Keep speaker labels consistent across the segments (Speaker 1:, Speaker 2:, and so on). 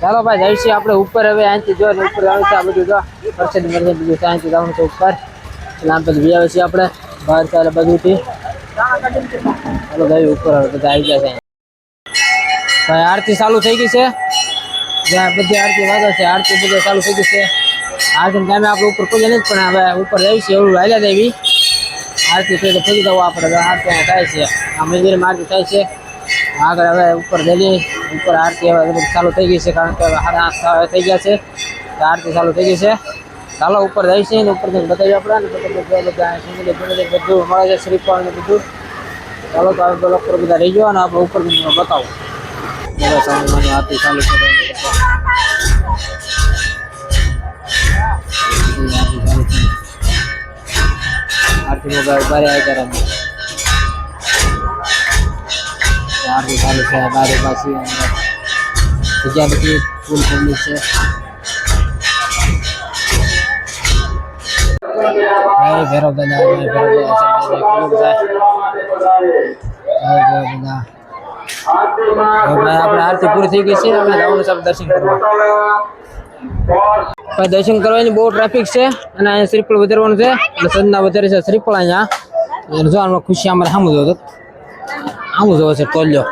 Speaker 1: ચાલો ભાઈ જઈશું આપણે ઉપર. હવે અહીંથી જો ઉપર આવે છે આ બધું જો. પરસેટ મરીને બીજું છે અહીંથી જવાનું છે ઉપર. એટલે આમ પછી બી આવે છે આપણે બહાર ચાલે બધુંથી ચાલો ભાઈ, ઉપર હવે બધા આવી ગયા છે ભાઈ, આરતી ચાલુ થઈ ગઈ છે? જ્યાં બધી આરતી વાગે છે, આરતી બધી ચાલુ થઈ ગઈ છે. આરતી ટાઈમે આપણે ઉપર કોઈ નથી, પણ હવે ઉપર છે એવું હાલ્યા દેવી. આરતી થઈ તો ફરી દઉં આપણે આરતી થાય છે. આ મંદિરમાં આરતી થાય છે. આગળ હવે ઉપર જઈએ. ઉપર આરતી હવે ચાલુ થઈ ગઈ છે, કારણ કે હવે સાડા આઠ થઈ ગયા છે. આરતી ચાલુ થઈ ગઈ છે. ચાલો ઉપર જઈશું ને ઉપર બતાવીએ આપણે બધું મળે છે, શ્રીફળ ને બધું. ચાલો તો આપણે પેલા ઉપર બધા રહી જાઓ અને આપણે ઉપર બતાવો. બધા આરતી ચાલુ છે. આરતી છે. મોબાઈલ બારે આવી ત્યારે આરતી ચાલુ છે બારે પાછી અંદર જગ્યા બધી ફૂલ પબ્લિક છે. થઈ ગઈ છે, આપણે જવાનું છે દર્શન કરવા. દર્શન કરવાની બહુ ટ્રાફિક છે અને અહીંયા શ્રીફળ વધારવાનું છે, એટલે સદના વધારે છે શ્રીફળ અહીંયા. જોવાનું ખુશી અમારે સામું જોવો સામું જોવે છે, તોલ્યો.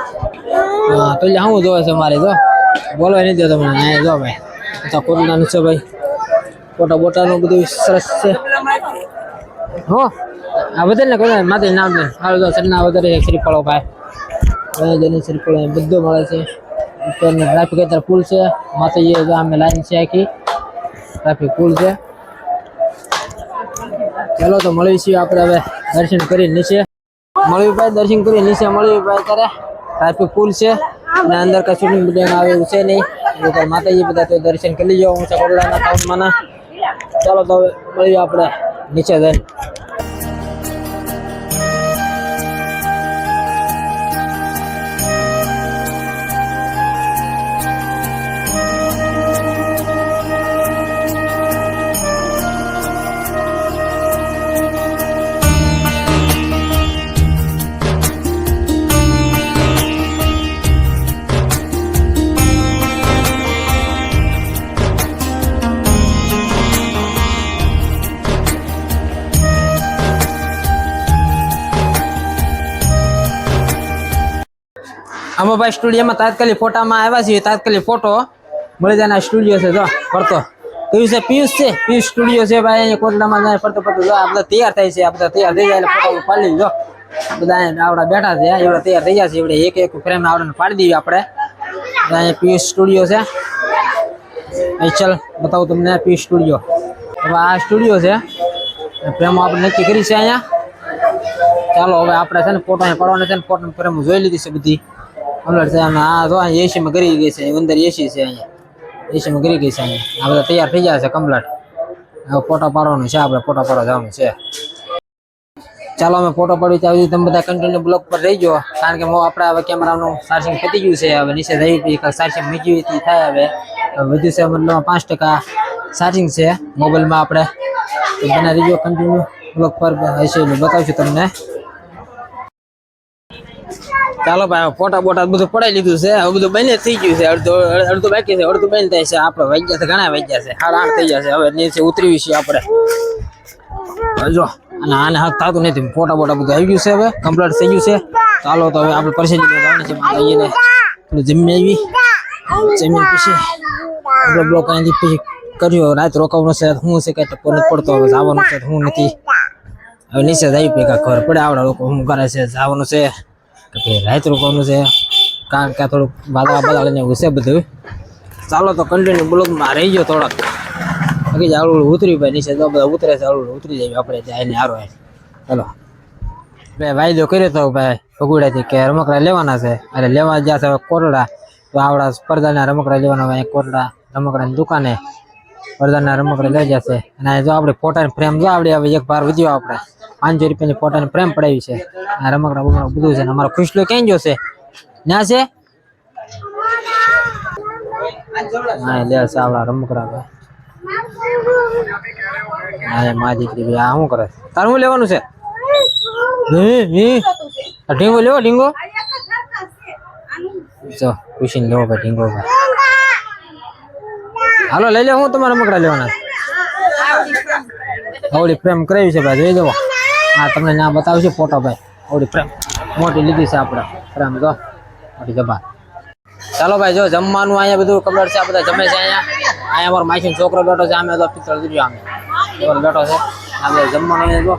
Speaker 1: હા, તોલ્યો, આવું જોવે છે મારે, જો. બોલવા નહીં દો તમને અહીંયા જો ભાઈ. તો કોરોનાનું છે ભાઈ. ફોટા બોટાનું બધું સરસ છે. હો, આ વધારે ને કોઈ માથે નામ ને સારું જો સરના વધારે શ્રીફળો ભાઈ. અહીંયા શ્રીફળો બધું મળે છે. ઉપરની ટ્રાફિક અત્યારે ફૂલ છે. માથે એ અમે લાઈન છે આખી. ટ્રાફિક ફૂલ છે. ચાલો તો મળીશું આપણે હવે દર્શન કરી નીચે. મળ્યું ભાઈ દર્શન કરી નીચે મળ્યું ભાઈ ત્યારે ટ્રાફિક ફૂલ છે. અને અંદર કશું બુટિંગ આવે એવું છે નહીં. તો માતાજી બધા તો દર્શન કરી લીજો હું છે કોરડાના ટાઉનમાં ચાલો તો મળીએ આપણે નીચે જઈને. આમાં ભાઈ સ્ટુડિયોમાં તાત્કાલિક ફોટામાં આવ્યા છીએ. તાત્કાલિક ફોટો મળી સ્ટુડિયો છે. જો, ફરતો. કયું છે પિયુષ છે. પિયુષ સ્ટુડિયો છે ભાઈ. અહીંયા કોટડામાં જાય, ફરતો ફરતો. જો, આ બધા તૈયાર થાય છે. આ બધા તૈયાર થઈ જાય એટલે ફોટો પાડી જો બધા આવડા બેઠા છે. એવડા તૈયાર થઈ ગયા છે. એવડે એક એક ફ્રેમ આવડે પાડી દઈએ આપણે. અહીંયા પિયુષ સ્ટુડિયો છે. અહીં ચાલ, બતાવું તમને પિયુષ સ્ટુડિયો. હવે આ સ્ટુડિયો છે. ફ્રેમો આપણે નક્કી કરી છે અહીંયા. ચાલો, હવે આપણે છે ને ફોટો અહીંયા પડવાના છે ને ફોટો ફ્રેમ જોઈ લીધી છે બધી. કલર છે અને જો અહીંયા એસીમાં કરી ગઈ છે અંદર એસી છે અહીંયા. એસીમાં કરી ગઈ છે અહીંયા. આ બધા તૈયાર થઈ ગયા છે કમ્પ્લીટ. હવે ફોટો પાડવાનો છે, આપણે ફોટો પાડવા જવાનું છે. ચાલો, અમે ફોટો પાડવી ત્યાં સુધી તમે બધા કન્ટિન્યુ બ્લોક પર રહી જાઓ કારણ કે હું આપણે હવે કેમેરાનું ચાર્જિંગ પતી ગયું છે, હવે નીચે રહી ચાર્જિંગ મૂકી થાય હવે. વધુ છે મતલબ પાંચ ટકા ચાર્જિંગ છે, મોબાઈલમાં આપણે. બનાવી બના રહીજો કન્ટિન્યુ બ્લોક પર, હશે બતાવશું તમને. ચાલો ભાઈ હવે ફોટા બોટા બધું પડાઈ લીધું છે. હવે બધું બને થઈ ગયું છે. અડધો અડધું બાકી છે, અડધું બની થાય છે. આપણે વાગ્યા છે, ઘણા વાગ્યા છે. સાડા આઠ થઈ ગયા છે. હવે નીચે ઉતરવી છે આપણે. હવે જો, અને આને હાથ થતું નથી. ફોટા બોટા બધું આવી ગયું છે હવે. કમ્પ્લીટ થઈ ગયું છે. ચાલો તો હવે આપણે પરસેજી જવાની છે માતાજીને થોડું જમી આવી જમીન પછી આપણે બ્લોક અહીંથી પછી કર્યો. રાત રોકાવાનું છે હું છે કઈ ટપ્પો નથી પડતો. હવે જવાનું છે, તો હું નથી. હવે નીચે જઈ ભેગા ખબર પડે. આવડા લોકો શું કરે છે, જવાનું છે. કે રાત રોકવાનું છે. કારણ કે થોડુંક બાદા બાદા લઈને એવું છે બધું. ચાલો તો કન્ટિન્યુ બ્લોગમાં રહી ગયો થોડાક. બાકી જ હળવું ઉતરી ભાઈ, નીચે તો બધા ઉતરે છે હળવું ઉતરી જાય. આપણે ત્યાં એને હારો ચાલો ભાઈ વાયદો કર્યો તો ભાઈ ફગુડાથી કે રમકડા લેવાના છે. અરે લેવા જ્યાં છે કોરડા. તો આવડા સ્પર્ધાના રમકડા લેવાના હોય, કોરડા રમકડાની દુકાને. સ્પર્ધાના રમકડા લઈ જશે અને જો આપણે ફોટાની ફ્રેમ જો આવડી આવે, એક ભાર વધ્યો આપણે. પાંચસો રૂપિયાની ફોટાની ફ્રેમ પડાવી છે. આ રમકડા બમકડા બધું છે. અમારો ખુશલો ક્યાં ગયો છે? ના છે? હા, લે રમકડા ભાઈ. હા મા આ શું કરે તારું શું લેવાનું છે? ઢીંગો લેવો, ઢીંગો? જો ખુશીને લેવો ભાઈ ઢીંગો ભાઈ. હાલો, લઈ લે, હું તમારા મકડા લેવાના આવડી પ્રેમ કરાવી છે ભાઈ, જોઈ જવો હા તમને ના બતાવશે ફોટો ભાઈ. આવડી પ્રેમ. મોટી લીધી છે આપણે. પ્રેમ તો મોટી જબા. ચાલો ભાઈ, જો જમવાનું અહીંયા બધું કમ્પ્લીટ છે, આ બધા જમે છે અહીંયા. અહીંયા અમારો માસીનો છોકરો બેઠો છે, આમે તો પિત્તળ દીધું આમે. બેઠો છે. આ બધા જમવાનું અહીંયા જો.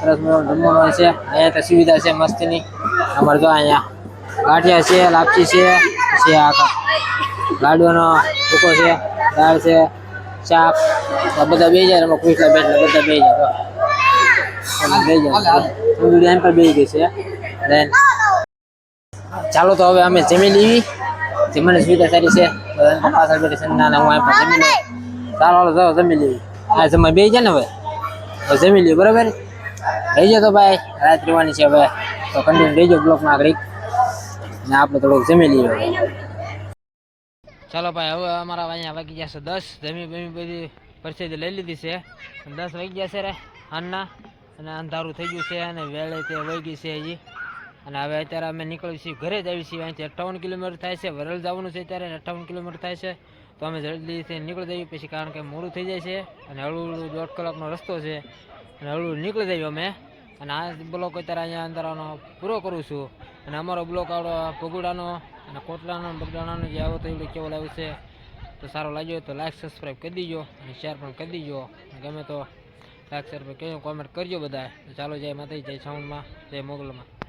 Speaker 1: સરસ મજાનું જમવાનું છે. અહીંયા તો સુવિધા છે મસ્તીની. અમારે જો અહીંયા ગાંઠિયા છે લાપસી છે, પછી આ લાડવાનો ટૂંકો છે. દાળ છે શાક બધા બે જાય એમાં કૃષ્ણ બેઠલા બધા બે જાય બે જાય એમ. પર બે ગઈ છે. Then ચાલો તો હવે અમે જમી લેવી જમવાની સુવિધા સારી છે. પાછળ બેઠી છે. ના હું અહીં પર જમી લઉં. ચાલો, હાલો જાઓ જમી લેવી હા જમવા બે જાય ને હવે? જમી લઈએ, બરાબર? રહેજો તો ભાઈ. રાત રહેવાની છે હવે. તો કન્ટિન્યુ રહેજો બ્લોકમાં આગળ ને આપણે થોડુંક જમી લઈએ ચાલો ભાઈ, હવે અમારા અહીંયા વાગી જશે દસ. જમી બમી બધી પરસેદી લઈ લીધી છે. દસ વાગી છે રે હાનના અને અંધારું થઈ ગયું છે અને વેળે તે વહી છે હજી. અને હવે અત્યારે અમે નીકળી છીએ, ઘરે જ આવી છીએ અહીંથી અઠ્ઠાવન કિલોમીટર થાય છે, વરલ જવાનું છે ત્યારે અઠ્ઠાવન કિલોમીટર થાય છે. તો અમે જલ્દીથી નીકળી જઈએ, પછી કારણ કે મોડું થઈ જાય છે અને હળવું હળવું દોઢ કલાકનો રસ્તો છે. અને હળવું નીકળી જઈએ અમે. અને આ બ્લોક અત્યારે અહીંયા અંધારાનો પૂરો કરું છું. અને અમારો બ્લોક આવડો ભગુડાનો અને કોટલાનો બગડાણાનો જે આવો તો કેવું લાવ્યો છે? તો સારો લાગ્યો તો લાઈક સબસ્ક્રાઈબ કરી દીજો અને શેર પણ કરી દીજો. ગમે તો લાઈક શેર કરી કોમેન્ટ કરજો બધા ચાલો, જય માતાજી, જય સાઉન્ડમાં જય મોગલમાં.